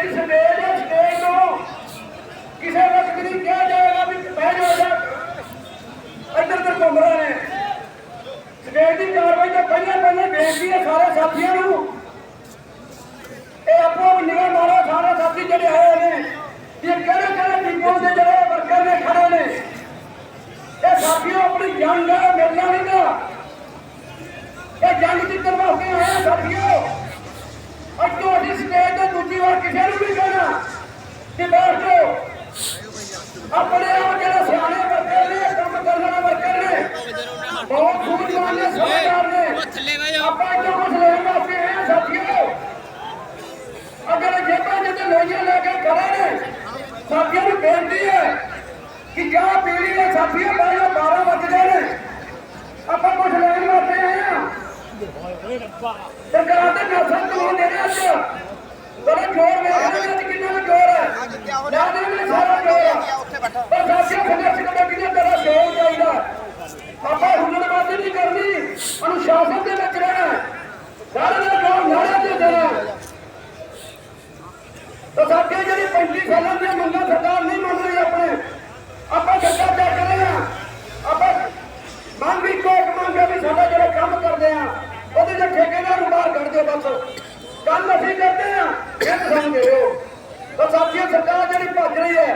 ਜਿਹੜੀ ਸਟੇਜ ਹੈ ਸਟੇਜ ਨੂੰ ਕਿਸੇ ਵਕਤ ਨਹੀਂ ਕਿਹਾ ਜਾਏਗਾ ਵੀ ਬਹਿ ਜਾਓ ਜਾਂ ਇੱਧਰ ਉੱਧਰ ਘੁੰਮ ਰਹੇ ਨੇ। ਸਟੇਜ ਦੀ ਕਾਰਵਾਈ ਤੋਂ ਪਹਿਲਾਂ ਪਹਿਲਾਂ ਬੇਨਤੀ ਹੈ ਸਾਰੇ ਸਾਥੀਆਂ ਨੂੰ ਇਹ ਆਪੋ ਨਿਗਾਹ ਮਾਰੋ ਸਾਰੇ ਸਾਥੀ ਜਿਹੜੇ ਆਏ ਨੇ ਕਿ ਕਿਹੜੇ ਕਿਹੜੇ ਟੀਮਾਂ ਦੇ ਜਿਹੜੇ ਵਰਕਰ ਨੇ ਖੜੇ ਨੇ ਇਹ ਸਾਥੀਓ ਆਪਣੀ ਜੰਗ ਦਾ ਮਿਲਣਾ ਨਹੀਂ ਗਾ ਇਹ ਜੰਗ ਜਿੱਤਣ ਵਾਸਤੇ ਆਏ ਆ ਸਾਥੀਓ ਅੱਜ ਤੋਂ ਅਸੀਂ ਸਟੇਜ ਤੋਂ ਦੂਜੀ ਵਾਰ ਕਿਸੇ ਨੂੰ ਨਹੀਂ ਕਹਿਣਾ ਕਿ ਬੈਠ ਜਾਓ ਆਪਣੇ ਆਪ ਜਿਹੜੇ ਸਿਆਣੇ ਵਰਕਰ ਨੇ ਕੰਮ ਕਰਨ ਵਾਲੇ ਵਰਕਰ ਨੇ ਬਹੁਤ ਸੂਝਵਾਨ ਨੇ ਸਮਝਦਾਰ ਨੇ ਥੱਲੇ ਬਹਿ ਜਾਓ ਆਪਾਂ ਜੋ ਕੁਝ ਲੈਣ ਵਾਸਤੇ ਆਏ ਆ ਸਾਥੀਓ ਅਗਰ ਜੇਬਾਂ ਜਿੱਤੇ ਲੋਈਆਂ ਲੈ ਕੇ ਖੜੇ ਨੇ ਸਾਥੀਆਂ ਨੂੰ ਬੇਨਤੀ ਹੈ ਕਿ ਚਾਹ ਪੀਣੀ ਹੈ ਸਾਥੀਓ ਬਾਹਰ 12 ਵਜੇ ਨੇ। ਆਪਾਂ ਕੁਝ ਲੈਣ ਵਾਸਤੇ ਆਏ ਆ ਸਰਕਾਰ ਦੇ ਨਸਲ ਤੋਂ ਦੇ ਰਹੇ ਅੱਜ ਬੜਾ ਜੋਰ ਮੇਰੇ ਅੱਜ ਕਿੰਨਾ ਜੋਰ ਹੈ। ਲਾਦੇ ਵੀ ਸਾਰਾ ਜੋਰ ਹੈ। ਪਰ ਸਾਥੀਓ ਸੰਘਰਸ਼ ਕਮੇਟੀ ਨੇ ਤੇਰਾ ਜੋਰ ਚਾਹੀਦਾ ਆਪਾਂ ਹੁਨਰਬਾਜ਼ੀ ਨਹੀਂ ਕਰਨੀ ਅਨੁਸ਼ਾਸਨ ਦੇ ਵਿੱਚ ਰਹਿਣਾ ਸਾਰੇ ਦਾ ਜੋਰ ਨਾਰੇ ਤੇ ਦੇਣਾ ਤਾਂ ਸਾਥੀਓ ਜਿਹੜੀ 35 ਸਾਲਾਂ ਦੀਆਂ ਮੰਗਾਂ ਸਰਕਾਰ ਨਹੀਂ ਮੰਨ ਰਹੀ ਆਪਣੇ ਆਪਾਂ ਸਰਕਾਰ ਚੱਕ ਰਹੇ ਆ ਆਪਾਂ ਮੰਗ ਵੀ ਕੋਈ ਮੰਗ ਹੈ ਵੀ ਸਾਡਾ ਜਿਹੜਾ ਕੰਮ ਕਰਦੇ ਆ ਉਹਦੇ ਜੇ ਠੇਕੇਦਾਰ ਨੂੰ ਬਾਹਰ ਕੱਢ ਦਿਓ ਬਸ ਕੰਮ ਅਸੀਂ ਕਰਦੇ ਆ ਇਹ ਸਾਨੂੰ ਦੇ ਤਾਂ ਸਾਥੀਓ, ਸਰਕਾਰ ਜਿਹੜੀ ਭੱਜ ਰਹੀ ਹੈ,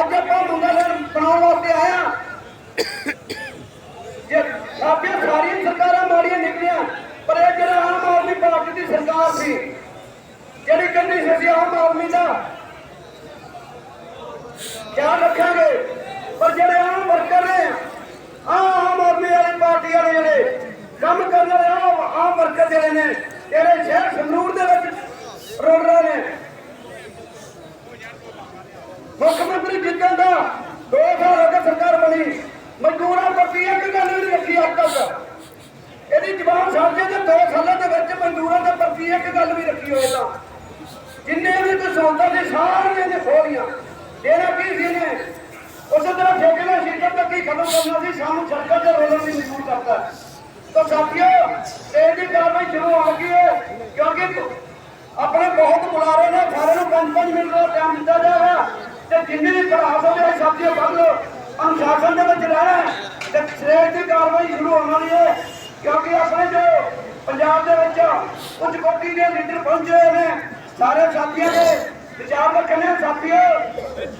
ਅੱਜ ਆਪਾਂ ਮੁੰਡਾ ਲੈਣ ਬਣਾਉਣ ਵਾਸਤੇ ਆਏ ਜੇ ਸਾਥੀਓ, ਸਾਰੀਆਂ ਸਰਕਾਰਾਂ ਮਾੜੀਆਂ ਨਿਕਲੀਆਂ, ਪਰ ਇਹ ਜਿਹੜਾ ਆਮ ਆਦਮੀ ਪਾਰਟੀ ਦੀ ਸਰਕਾਰ ਸੀ, ਜਿਹੜੀ ਕਹਿੰਦੀ ਸੀ ਅਸੀਂ ਆਮ ਆਦਮੀ ਦਾ ਖਿਆਲ ਰੱਖਾਂਗੇ, ਪਰ ਜਿਹੜੇ ਆਮ ਵਰਕਰ ਨੇ ਆਹ ਆਮ ਆਦਮੀ ਵਾਲੀ ਪਾਰਟੀ ਵਾਲੇ ਜਿਹੜੇ ਕੰਮ ਕਰਨ ਵਾਲੇ ਆਹ ਆਮ ਵਰਕਰ ਜਿਹੜੇ ਨੇ ਜਿਹੜੇ ਸ਼ਹਿਰ ਸੰਗਰੂਰ ਦੇ ਵਿੱਚ ਰੋਲ ਰਹੇ ਨੇ। ਮੁੱਖ ਮੰਤਰੀ ਜਿੱਤਣ ਦਾ ਦੋ ਸਾਲ ਹੋ ਗਏ ਸਰਕਾਰ ਬਣੀ। ਮਜ਼ਦੂਰਾਂ ਪ੍ਰਤੀ ਇੱਕ ਗੱਲ ਨਹੀਂ ਰੱਖੀ ਅੱਜ ਤੱਕ। ਇਹਦੀ ਜਵਾਬ ਸਾਂਝੇ ਦੇ ਦੋ ਸਾਲਾਂ ਦੇ ਵਿੱਚ ਮਜ਼ਦੂਰਾਂ ਦੇ ਪ੍ਰਤੀ ਇੱਕ ਗੱਲ ਵੀ ਰੱਖੀ ਹੋਏ ਤਾਂ। ਜਿੰਨੇ ਵੀ ਕੋਈ ਸੌਦਾ ਸੀ ਸਾਰੀਆਂ ਨੇ ਖੋਲੀਆਂ। ਦੇਣਾ ਕੀ ਸੀ ਨੇ, ਉਸੇ ਤਰ੍ਹਾਂ ਠੇਕੇਦਾਰ ਸ਼ਿਰਕਤ ਤੱਕ ਹੀ ਖਤਮ ਕਰਨਾ ਸੀ। ਸਾਨੂੰ ਸੜਕਾਂ ਤੇ ਰੋਲਣ ਦੀ ਮਜਬੂਰ ਕਰਤਾ ਤਾਂ ਸਾਥੀਓ, ਇਹ ਦੀ ਕਾਰਵਾਈ ਸ਼ੁਰੂ ਹੋ ਗਈ ਹੈ, ਕਿਉਂਕਿ ਆਪਣੇ ਬਹੁਤ ਬੁਲਾਰੇ ਨੇ, ਸਾਰਿਆਂ ਨੂੰ ਪੰਜ ਪੰਜ ਮਿੰਟ ਦਾ ਟਾਈਮ ਦਿੱਤਾ ਜਾਏਗਾ ਤੇ ਜਿੰਨੀ ਵੀ ਭਰਾਸ ਹੋ ਜਾਏ ਸਾਥੀਓ, ਵੱਧ ਅਨੁਸ਼ਾਸਨ ਦੇ ਵਿੱਚ ਰਹਿਣਾ ਤੇ ਸਟੇਜ ਦੀ ਕਾਰਵਾਈ ਸ਼ੁਰੂ ਹੋਣ ਵਾਲੀ ਹੈ, ਕਿਉਂਕਿ ਆਪਣੇ ਜੋ ਪੰਜਾਬ ਦੇ ਵਿੱਚ ਉੱਚ ਕੋਟੀ ਦੇ ਲੀਡਰ ਪਹੁੰਚੇ ਹੋਏ ਨੇ, ਸਾਰੇ ਸਾਥੀਆਂ ਦੇ ਵਿਚਾਰ ਰੱਖਣੇ ਆ, ਸਾਥੀਓ,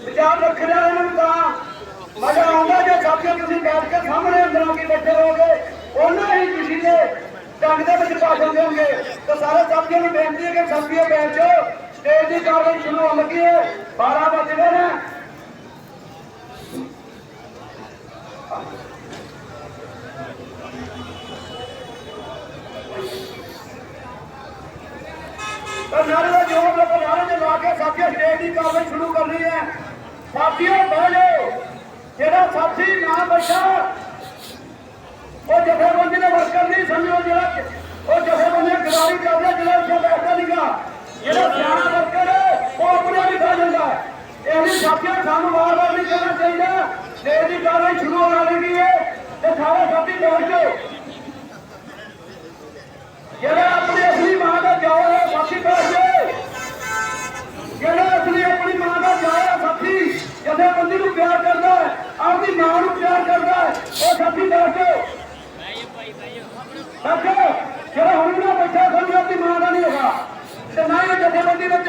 ਵਿਚਾਰ ਰੱਖਣੇ ਵਾਲਿਆਂ ਨੂੰ ਤਾਂ ਮਜ਼ਾ ਆਉਂਦਾ ਜੇ ਸਾਥੀਓ ਤੁਸੀਂ ਬੈਠ ਕੇ ਸਾਹਮਣੇ ਅੰਦਰੋਂ ਕੀ ਬੈਠੇ ਰਹੋਗੇ, ਉਹਨਾਂ ਢੰਗ ਦੇ ਵਿੱਚ ਭਾਸ਼ਣ ਦੇਣਗੇ ਤਾਂ ਸਾਰੇ ਸਾਥੀਆਂ ਨੂੰ ਬੇਨਤੀ ਹੈ ਕਿ ਸਾਥੀਓ ਬੈਠ ਜਾਓ ਸਟੇਜ ਦੀ ਕਾਰਵਾਈ ਸ਼ੁਰੂ ਹੋਣ ਲੱਗੀ ਹੈ। 12 ਵਜੇ ਨੇ। ਤਾਂ ਨਾਰੇ ਦਾ ਜੋਰ ਲੱਗ ਨਾਰੇ ਦੇ ਲਾ ਕੇ ਸਾਥੀਓ ਸਟੇਜ ਦੀ ਕਾਰਵਾਈ ਸ਼ੁਰੂ ਕਰਨੀ ਹੈ। ਸਾਥੀਓ, ਬਹਿ ਜਾਓ। ਜਿਹੜਾ ਸਾਥੀ ਨਾ ਬੈਠਾ ਉਹ ਜਥੇਬੰਦੀ ਨੇ ਵਰਕਰ ਨਹੀਂ ਸਮਝੋ ਜਿਹੜਾ ਉਹ ਜਥੇਬੰਦੀ ਗਦਾਰੀ ਕਰਦਾ ਜਿਹੜਾ ਉੱਥੇ ਬੈਠਦਾ ਨਹੀਂਗਾ ਜਿਹੜਾ ਸਿਆਣਾ ਵਰਕਰ ਉਹ ਆਪਣੇ ਵੀ ਖਾ ਜਾਂਦਾ ਹੈ। ਇਹ ਨਹੀਂ ਸਾਥੀਓ ਸਾਨੂੰ ਵਾਰ-ਵਾਰ ਨਹੀਂ ਕਹਿਣਾ ਚਾਹੀਦਾ। ਸਟੇਜ ਦੀ ਕਾਰਵਾਈ ਸ਼ੁਰੂ ਹੋਣ ਵਾਲੀ ਹੈ ਤੇ ਸਾਰੇ ਸਾਥੀ ਬੈਠ ਜਾਓ ਜਿਹੜਾ ਆਪਣੀ ਅਸਲੀ ਮਾਂ ਦਾ ਪਿਓ ਹੈ ਸਾਥੀ ਬੈਠ ਜਾਓ ਜਿਹੜਾ ਅਸਲੀ ਆਪਣੀ ਮਾਂ ਦਾ ਪਿਓ ਹੈ ਸਾਥੀ ਜਦੋਂ ਬੰਦੀ ਨੂੰ ਪਿਆਰ ਕਰਦਾ ਹੈ ਆਪਣੀ ਮਾਂ ਨੂੰ ਪਿਆਰ ਕਰਦਾ ਹੈ ਉਹ ਸਾਥੀ ਬੈਠ ਜਾਓ ਬੈਠੋ ਜਿਹੜਾ ਹੁਣ ਨਾ ਬੈਠਾ ਸਮਝੋ ਆਪਣੀ ਮਾਂ ਦਾ ਨਹੀਂ ਹੈਗਾ ਤੇ ਨਾ ਹੀ ਜਥੇਬੰਦੀ ਵਿੱਚ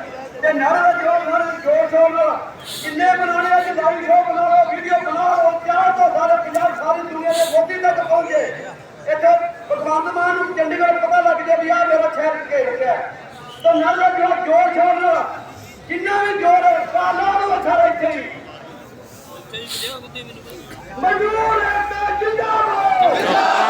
ਤੇ ਨਾਰਾ ਜੋਰ ਨਾਲ ਜੋਰ ਸ਼ੋਰ ਨਾਲ। ਕਿੰਨੇ ਬਣਾਉਣੇ ਆ ਜਦਾਈ ਸ਼ੋ ਬਣਾ ਲਓ ਵੀਡੀਓ ਬਣਾ ਲਓ ਚਾਹ ਤੋਂ ਸਾਰੇ ਪੰਜਾਬ ਸਾਰੀ ਦੁਨੀਆ ਦੇ ਮੋਦੀ ਤੱਕ ਪਹੁੰਚੇ। ਇੱਥੇ ਭਗਵੰਤ ਮਾਨ ਨੂੰ ਚੰਡੀਗੜ੍ਹ ਪਤਾ ਲੱਗ ਗਿਆ ਵੀ ਆ ਮੇਰਾ ਸ਼ਹਿਰ ਕੇ ਰੱਖਿਆ ਤਾਂ ਨਾਰਾ ਜੋਰ ਜੋਰ ਸ਼ੋਰ ਨਾਲ। ਜਿੰਨਾ ਵੀ ਜੋਰ ਹੈ ਸਾਲਾ ਨੂੰ ਸਾਰਾ ਇੱਥੇ ਹੀ ਮਜ਼ਦੂਰ ਹੈ ਜਿੰਦਾਬਾਦ।